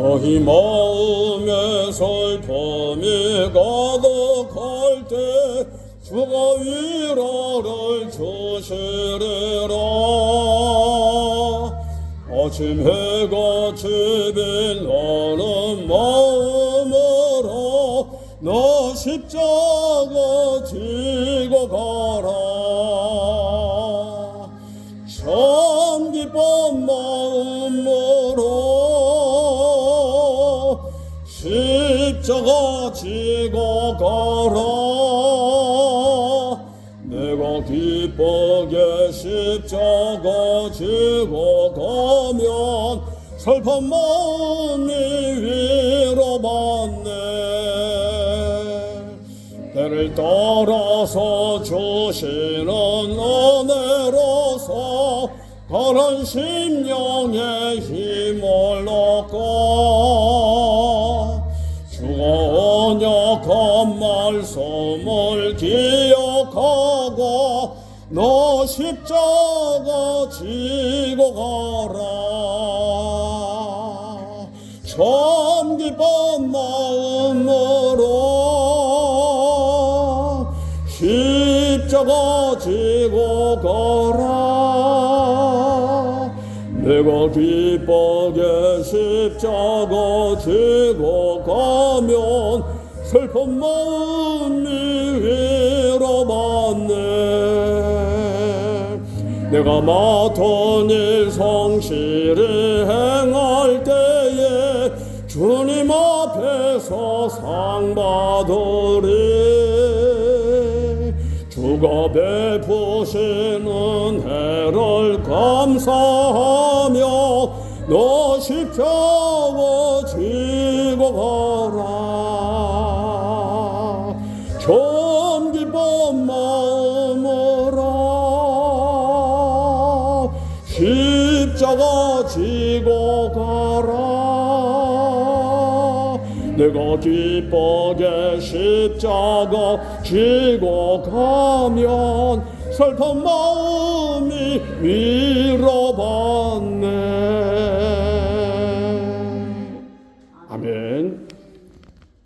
너희 마음에 슬픔이 가득할 때 주가 위로를 주시리라. 아침 해가 지빌라는 마음으로 너 십자가 지고 가라. 참 기쁜 마음 십자가 지고 가라 내가 기쁘게 십자가 지고 가면 슬픈 마음이 위로받네. 때를 따라서 주시는 은혜로서 그런 심령의 힘을 얻고 말씀을 기억하고 너 십자가 지고 가라. 참 기쁜 마음으로 십자가 지고 가라. 내가 기쁘게 십자가 지고 가면 슬픈 마음이 위로받네. 내가 맡은 일 성실히 행할 때에 주님 앞에서 상 받으리. 주가 베푸시는 해를 감사하며 너 십자가 지고 가라 좀 기쁜 마음으로 십자가 지고 가라. 내가 기쁘게 십자가 지고 가면 슬픈 마음이 위로받네